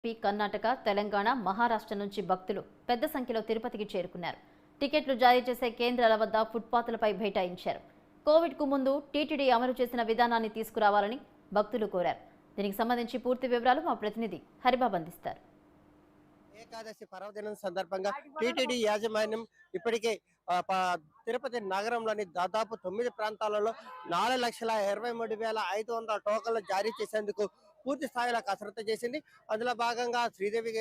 AP Karnataka Telangana Maharashtra నుంచి భక్తులు పెద్ద సంఖ్యలో తిరుపతికి చేరుకున్నారు. టికెట్లు జారీ చేసే కేంద్రాల వద్ద ఫుట్పాత్లపై బైఠాయించారు కోవిడ్కు ముందు టీటీడీ అమలు చేసిన విధానాన్ని తీసుకురావాలని భక్తులు కోరారు. దీనికి సంబంధించి పూర్తి వివరాలు మా ప్రతినిధి హరిబాబు అందిస్తారు. ఏకాదశి పర్వదినం సందర్భంగా టీటీడీ యాజమాన్యం ఇప్పటికే ప- తిరుపతి నగరంలోని దాదాపు తొమ్మిది ప్రాంతాలలో నాలుగు లక్షల ఇరవై మూడు వేల ఐదు వందల టోకన్లు జారీ చేసేందుకు పూర్తి స్థాయిలో కసరత్తు చేసింది. అందులో భాగంగా శ్రీదేవి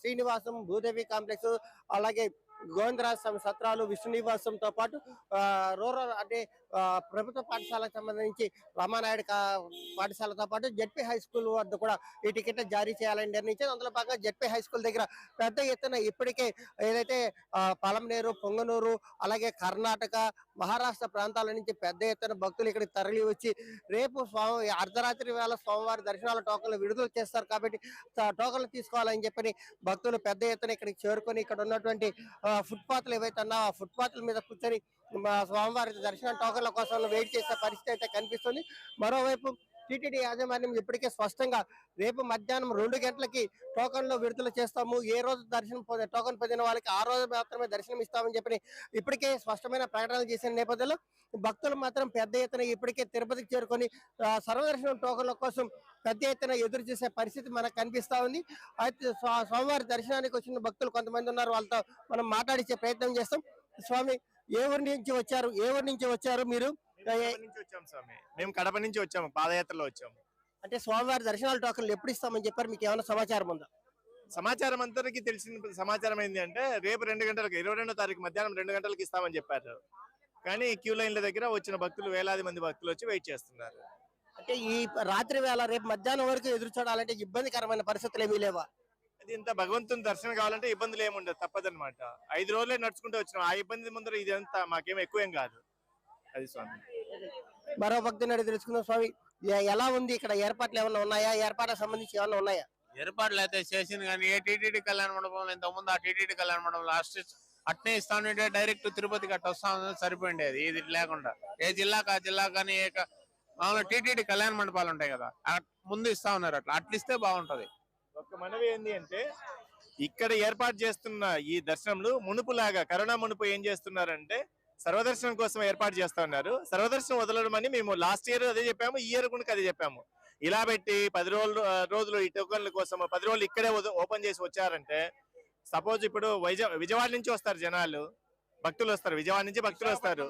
శ్రీనివాసం భూదేవి కాంప్లెక్స్ అలాగే గోవిందరాజ స్వామి సత్రాలు విష్ణునివాసంతో పాటు రూరల్ అంటే ప్రభుత్వ పాఠశాలకు సంబంధించి రమానాయుడు పాఠశాలతో పాటు జడ్పీ హై స్కూల్ వద్ద కూడా ఈ టికెట్ జారీ చేయాలని నిర్ణయించారు అందులో భాగంగా జడ్పీ హై స్కూల్ దగ్గర పెద్ద ఎత్తున ఇప్పటికే ఏదైతే పలంనేరు పొంగనూరు అలాగే కర్ణాటక మహారాష్ట్ర ప్రాంతాల నుంచి పెద్ద ఎత్తున భక్తులు ఇక్కడికి తరలి వచ్చి రేపు స్వామి అర్ధరాత్రి వేళ స్వామివారి దర్శనాల టోకన్లు విడుదల చేస్తారు కాబట్టి టోకన్లు తీసుకోవాలని చెప్పని భక్తులు పెద్ద ఎత్తున ఇక్కడికి చేరుకొని ఇక్కడ ఉన్నటువంటి ఆ, ఫుట్పాత్లు ఏవైతే ఉన్నా ఆ ఫుట్పాత్ల మీద కూర్చొని స్వామివారి దర్శన టోకన్ల కోసం వెయిట్ చేసే పరిస్థితి అయితే కనిపిస్తుంది. మరోవైపు టీటీడీ యాజమాన్యం ఇప్పటికే స్పష్టంగా రేపు మధ్యాహ్నం రెండు గంటలకి టోకన్లు విడుదల చేస్తాము. ఏ రోజు దర్శనం పొందే టోకన్ పొందిన వాళ్ళకి ఆ రోజు మాత్రమే దర్శనం ఇస్తామని చెప్పి ఇప్పటికే స్పష్టమైన ప్రకటనలు చేసిన నేపథ్యంలో భక్తులు మాత్రం పెద్ద ఎత్తున ఇప్పటికే తిరుపతికి చేరుకొని సర్వదర్శనం టోకన్ల కోసం పెద్ద ఎత్తున ఎదురు చూసే పరిస్థితి మనకు కనిపిస్తా ఉంది. అయితే స్వా- స్వామివారి దర్శనానికి వచ్చిన భక్తులు కొంతమంది ఉన్నారు. వాళ్ళతో మనం మాట్లాడించే ప్రయత్నం చేస్తాం. స్వామి ఏ ఊరి నుంచి వచ్చారు? ఏ ఊరి నుంచి వచ్చారు మీరు? మేము కడప నుంచి వచ్చాము పాదయాత్రలో వచ్చాము. అంటే స్వామివారి దర్శనాల టోకన్లు ఎప్పుడు ఇస్తామని చెప్పారు? మీకు ఏమైనా సమాచారం ఉందా? సమాచారం అందరికి తెలిసిన సమాచారం ఏంటి అంటే రేపు రెండు గంటలకు ఇరవై రెండో తారీఖు మధ్యాహ్నం రెండు గంటలకు ఇస్తామని చెప్పారు. కానీ క్యూ లైన్ల దగ్గర వచ్చిన భక్తులు వేలాది మంది భక్తులు వచ్చి వెయిట్ చేస్తున్నారు. అంటే ఈ రాత్రి వేళ రేపు మధ్యాహ్నం వరకు ఎదురు చూడాలంటే ఇబ్బందికరమైన పరిస్థితులు ఏమీ లేవా? అది ఇంత భగవంతుని దర్శనం కావాలంటే ఇబ్బందులు ఏమి ఉండదు తప్పదన్నమాట. ఐదు రోజులే నడుచుకుంటూ వచ్చినాం. ఆ ఇబ్బంది ముందర ఇది అంతా మాకేం ఎక్కువేం కాదు. అది స్వామి. మరో భక్తుని అడిగి తెలుసుకుందాం స్వామి. ఎ- ఎలా ఉంది ఇక్కడ? ఏర్పాట్లు ఏమైనా ఉన్నాయా? ఏర్పాట్లకు సంబంధించి ఏమైనా ఉన్నాయా? ఏర్పాట్లు అయితే చేసింది కానీ ఏ టీటీడీ కళ్యాణ మండపంలో ఇంత ముందు ఆ టీటీడీ కళ్యాణ మండపం లాస్ట్ అట్నే ఇస్తా ఉంటే డైరెక్ట్ తిరుపతికి అట్ట వస్తా ఉంది సరిపోయిండేది. ఇది లేకుండా. ఏ జిల్లాకు ఆ జిల్లా కానీ ఏ క- మామూలుగా టీటీడీ కళ్యాణ మండపాలు ఉంటాయి కదా. ముందు ఇస్తా ఉన్నారు అట్లా. అట్లా ఇస్తే బాగుంటది. ఒక్క మనవి ఏంది అంటే ఇక్కడ ఏర్పాటు చేస్తున్న ఈ దర్శనంలో మునుపులాగా కరోనా మునుపు ఏం చేస్తున్నారంటే సర్వదర్శనం కోసం ఏర్పాటు చేస్తా ఉన్నారు. సర్వదర్శనం వదలడం అని మేము లాస్ట్ ఇయర్ అదే చెప్పాము ఈ ఇయర్ కూడా అదే చెప్పాము. ఇలా పెట్టి పది రోజులు రోజులు ఈ టోకన్ల కోసం పది రోజులు ఇక్కడే ఓపెన్ చేసి వచ్చారంటే సపోజ్ ఇప్పుడు వైజాగ్ విజయవాడ నుంచి వస్తారు జనాలు. భక్తులు వస్తారు విజయవాడ నుంచి భక్తులు వస్తారు.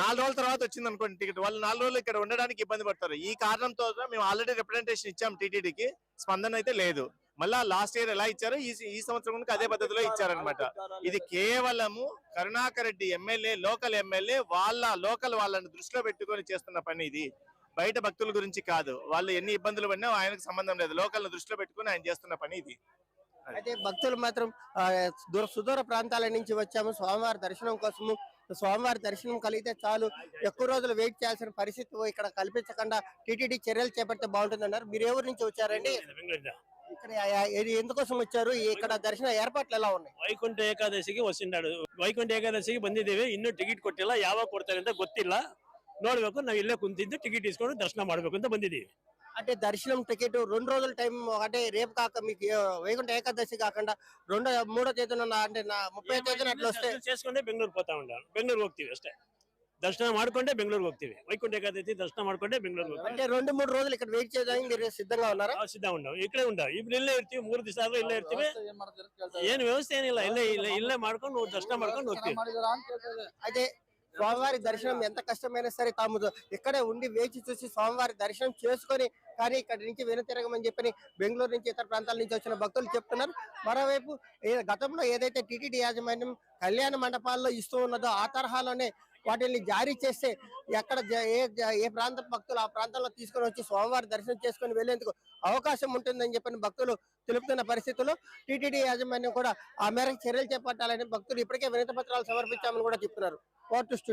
నాలుగు రోజుల తర్వాత వచ్చింది అనుకోండి టికెట్. వాళ్ళు నాలుగు రోజులు ఇక్కడ ఉండడానికి ఇబ్బంది పడతారు. ఈ కారణంతో మేము ఆల్రెడీ రిప్రజెంటేషన్ ఇచ్చాం టీటీడీకి. స్పందన అయితే లేదు. మళ్ళా లాస్ట్ ఇయర్ ఎలా ఇచ్చారో ఈ ఈ సంవత్సరం కూడా అదే పద్ధతిలో ఇచ్చారనమాట ఇది కేవలము Karunakar Reddy MLA local MLA వాళ్ళ లోకల్ వాళ్ళని దృష్టిలో పెట్టుకొని చేస్తున్న పని ఇది. బయట భక్తుల గురించి కాదు. వాళ్ళు ఎన్ని ఇబ్బందులు పడినా ఆయనకు సంబంధం లేదు. లోకల్ దృష్టిలో పెట్టుకొని ఆయన చేస్తున్న పని ఇది. అయితే భక్తులు మాత్రం దూర సుదూర ప్రాంతాల నుంచి వచ్చాము. స్వామివారి దర్శనం కోసము స్వామివారి దర్శనం కలిగితే చాలు ఎక్కువ రోజులు వెయిట్ చేయాల్సిన పరిస్థితి ఇక్కడ కల్పించకుండా టీటీడీ చర్యలు చేపడితే బాగుంటుందన్నారు మీరు ఎవరి నుంచి వచ్చారండి ఇక్కడ ఆ- ఇది ఎందుకోసం వచ్చారు ఇక్కడ దర్శన ఏర్పాట్లు ఎలా ఉన్నాయి ವೈಕುಂಠ ಏಕಾದಶಿಗೆ ವಸಿಂಡಾಡು ವೈಕುಂಠ ಏಕಾದಶಿಗೆ ಬಂದಿದ್ದೇವೆ ಇನ್ನೂ ಟಿಕೆಟ್ ಕೊಟ್ಟಿಲ್ಲ ಯಾವಾಗ ಕೊಡ್ತಾರೆ ಅಂತ ಗೊತ್ತಿಲ್ಲ ನೋಡ್ಬೇಕು ನಾವು ಇಲ್ಲೇ ಕುಂತಿದ್ದು ಟಿಕೆಟ್ ಇಸ್ಕೊಂಡು ದರ್ಶನ ಮಾಡ್ಬೇಕು ಅಂತ ಬಂದಿದ್ದೀವಿ అంటే దర్శనం టికెట్ రెండు రోజుల టైం అంటే రేపు కాక మీకు వైకుంఠ ఏకాదశి కాకుండా రెండో మూడో తేదీన అంటే నా ముప్పై తేదీన అట్లా వస్తే చేసుకుంటే బెంగళూరు పోతా ఉంటాను బెంగళూరు పోతీవి అస్తే దర్శనం ఆడుకుంటే బెంగళూరు పోతీవి వైకుంఠ ఏకాదశి దర్శనం ఆడుకుంటే బెంగళూరు అంటే రెండు మూడు రోజులు ఇక్కడ వెయిట్ చేయడానికి మీరు సిద్ధంగా ఉన్నారా? సిద్ధంగా ఉండవు ఇక్కడే ఉండవు ఇప్పుడు ఇల్లు ఎత్తివి మూడు దిశలు ఇల్లు ఎత్తివి ఏం వ్యవస్థ ఏం ఇల్ల ఇల్లే మాడుకొని నువ్వు దర్శనం ఆడుకొని వస్తే అయితే స్వామివారి దర్శనం ఎంత కష్టమైనా సరే తాము ఇక్కడే ఉండి వేచి చూసి స్వామివారి దర్శనం చేసుకొని కానీ ఇక్కడ నుంచి వెనుతిరగమని చెప్పని బెంగళూరు నుంచి ఇతర ప్రాంతాల నుంచి వచ్చిన భక్తులు చెప్తున్నారు. మరోవైపు గతంలో ఏదైతే టీటీడీ యాజమాన్యం కళ్యాణ మండపాల్లో ఇస్తూ ఉన్నదో ఆ తరహాలోనే వాటిని జారీ చేస్తే ఎక్కడ ఏ ఏ ప్రాంత భక్తులు ఆ ప్రాంతంలో తీసుకొని వచ్చి స్వామివారి దర్శనం చేసుకొని వెళ్ళేందుకు అవకాశం ఉంటుందని చెప్పని భక్తులు తెలుపుతున్న పరిస్థితుల్లో టీటీడీ యాజమాన్యం కూడా ఆ మేరకు చర్యలు చేపట్టాలని భక్తులు ఇప్పటికే వినతి పత్రాలు సమర్పించామని కూడా చెప్తున్నారు.